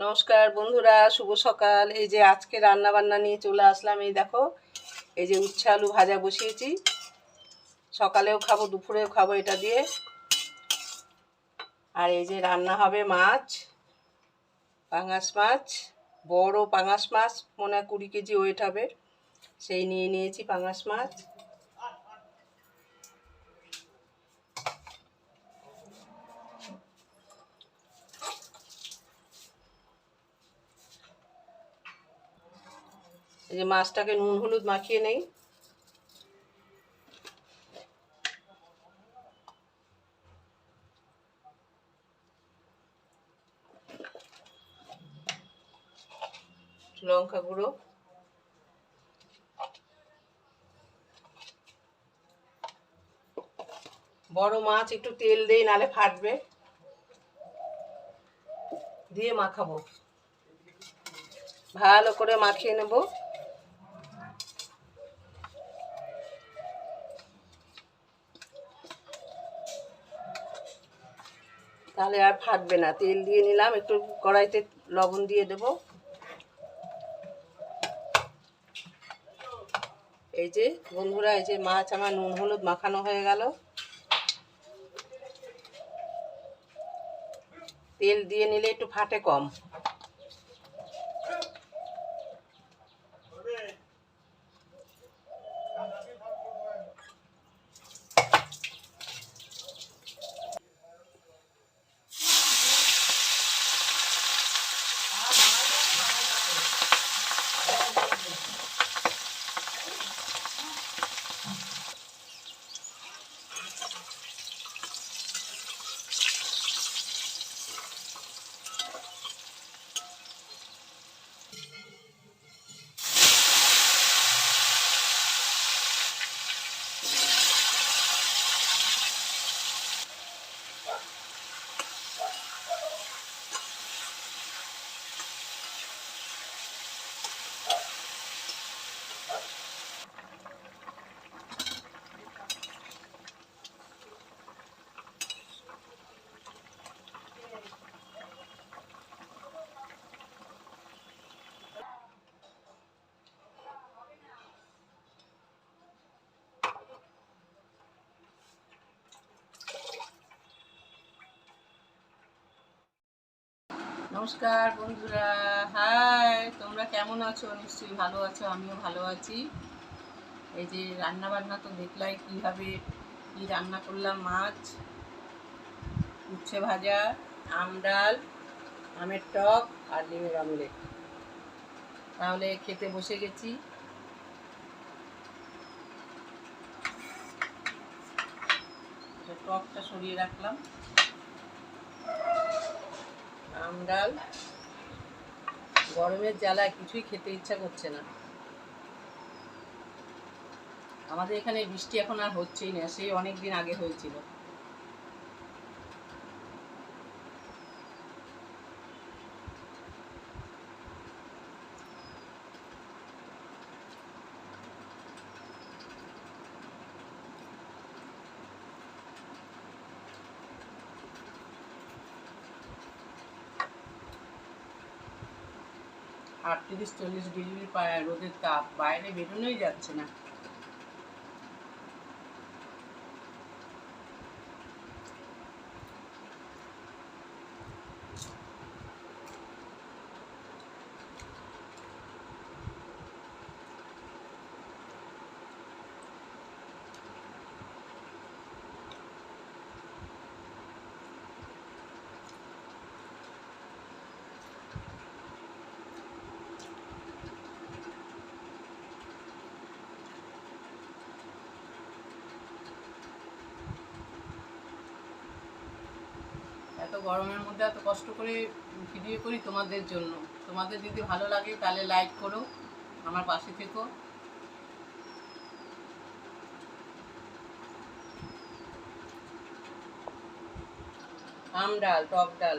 নমস্কার বন্ধুরা, শুভ সকাল। এই যে আজকে রান্না বান্না নিয়ে চলে আসলাম, এই দেখো, এই যে উচ্ছে আলু ভাজা বসিয়েছি। সকালেও খাব, দুপুরেও খাব এটা দিয়ে। আর এই যে রান্না হবে মাছ, পাঙাশ মাছ, বড় পাঙাশ মাছ, মনে হয় কুড়ি কেজি ওয়েট হবে। সেই নিয়ে নিয়েছি পাঙাশ মাছ। যে মাছটাকে নুন হলুদ মাখিয়ে নেই। লঙ্কা গুঁড়ো। বড় মাছ একটু তেল দেই, নালে ফাটবে। দিয়ে মাখাবো। ভালো করে মাখিয়ে নেব। তাহলে আর ফাটবে না। তেল দিয়ে নিলাম, একটু কড়াইতে লবণ দিয়ে দেব। এই যে বন্ধুরা, এই যে মাছ, আমার নুন, হলুদ মাখানো হয়ে গেল। তেল দিয়ে নিলে একটু ফাটে কম। নমস্কার বন্ধুরা। হাই তোমরা কেমন আছো? নিশ্চয়ই ভালো আছো, আমিও ভালো আছি। এই যে রান্না বান্না তো দেখলাই কীভাবে, কী রান্না করলাম মাছ উচ্ছে ভাজা, আম ডাল, আমের টক আর ডিমের অমলেট। তাহলে খেতে বসে গেছি। টকটা সরিয়ে রাখলাম। আম ডাল। গরমের জ্বালায় কিছুই খেতে ইচ্ছা করছে না। আমাদের এখানে বৃষ্টি এখন আর হচ্ছেই না, সেই অনেক দিন আগে হয়েছিল। আটত্রিশ চল্লিশ ডিগ্রি রোদের তাপ। বাইরে বেরোনোই যাচ্ছে না। গরমের মধ্যে এত কষ্ট করে ভিডিও করি তোমাদের জন্য। তোমাদের যদি ভালো লাগে তাহলে লাইক করো, আমার পাশে থেকো। আম ডাল, টক ডাল।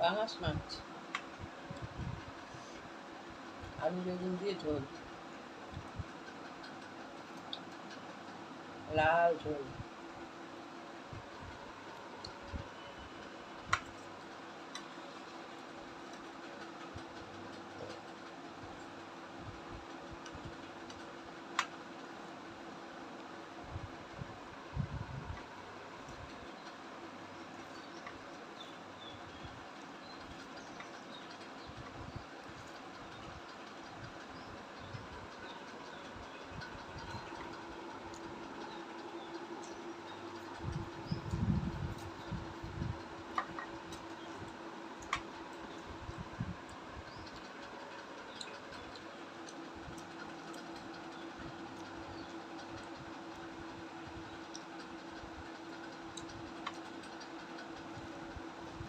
পাঙাশ মাছ আলু বেগুন দিয়ে ঝোল লাল ঝোল।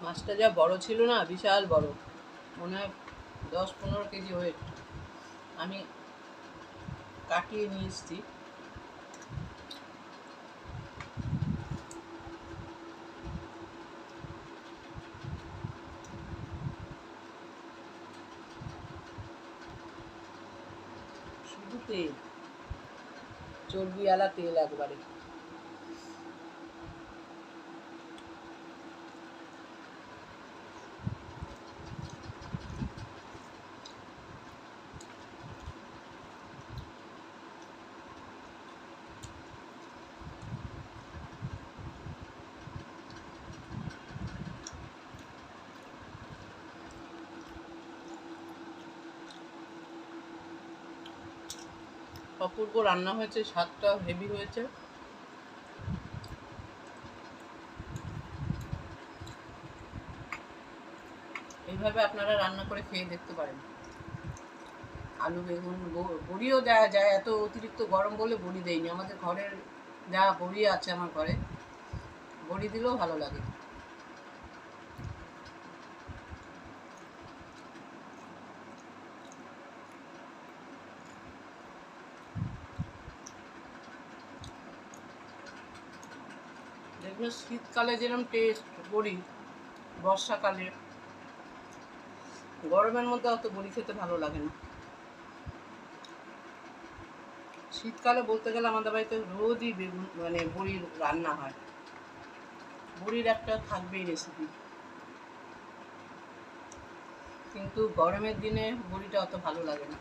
মাছটা যা বড় ছিল না, বিশাল বড়। মনে হয় দশ পনেরো কেজি ওয়েট। আমি কাটিয়ে নিয়ে এসেছি। শুধু তেল। চর্বিওয়ালা তেল একবারে। অপূর্ব রান্না হয়েছে, স্বাদটা হেভি হয়েছে। এইভাবে আপনারা রান্না করে খেয়ে দেখতে পারেন। আলু, বেগুন বড়িও দেওয়া যায়, এত অতিরিক্ত গরম বলে বড়ি দেয়নি আমাদের ঘরের যা বড়ি আছে আমার ঘরে, বড়ি দিলেও ভালো লাগে। শীতকালে যেরকম টেস্ট বড়ি, বর্ষাকালে, গরমের মধ্যে অত বড়ি খেতে ভালো লাগে না। শীতকালে বলতে গেলে আমাদের বাড়িতে রোজই বেগুন মানে বড়ির রান্না হয়। বড়ির একটা থাকবেই রেসিপি কিন্তু গরমের দিনে বড়িটা অত ভালো লাগে না।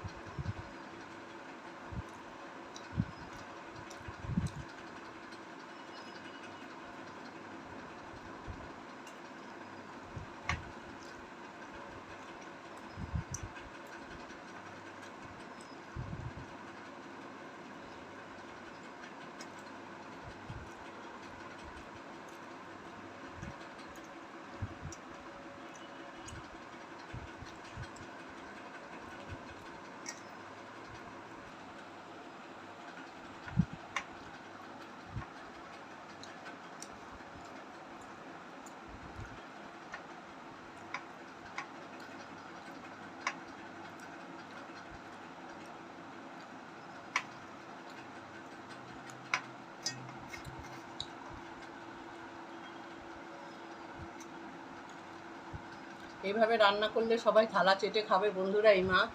এইভাবে রান্না করলে সবাই থালা চেটে খাবে বন্ধুরা এই মাছ।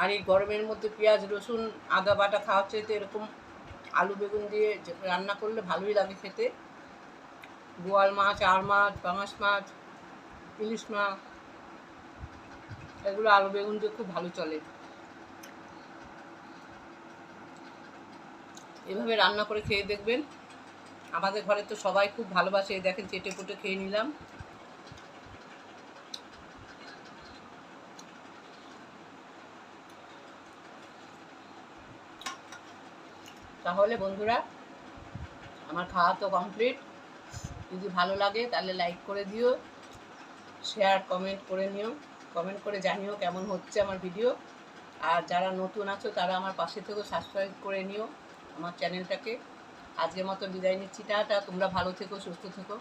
আর এই গরমের মধ্যে পেঁয়াজ, রসুন, আদা বাটা খাওয়ার চাইতে এরকম আলু বেগুন দিয়ে রান্না করলে ভালোই লাগে খেতে। বোয়াল মাছ আর মাছ, পাঙাশ মাছ, ইলিশ মাছ, এগুলো আলু বেগুন দিয়ে খুব ভালো চলে। এভাবে রান্না করে খেয়ে দেখবেন। আমাদের ঘরে তো সবাই খুব ভালোবাসে, দেখেন চেটে পুটে খেয়ে নিলাম। তাহলে বন্ধুরা, আমার খাওয়া তো কমপ্লিট যদি ভালো লাগে তাহলে লাইক করে দিও শেয়ার কমেন্ট করে নিও। কমেন্ট করে জানিও কেমন হচ্ছে আমার ভিডিও আর যারা নতুন আছো তারা আমার পাশে থেকেও সাবস্ক্রাইব করে নিও আমার চ্যানেলটাকে আজকের মতো বিদায় নিচ্ছি, টাটা। তোমরা ভালো থেকো, সুস্থ থেকো।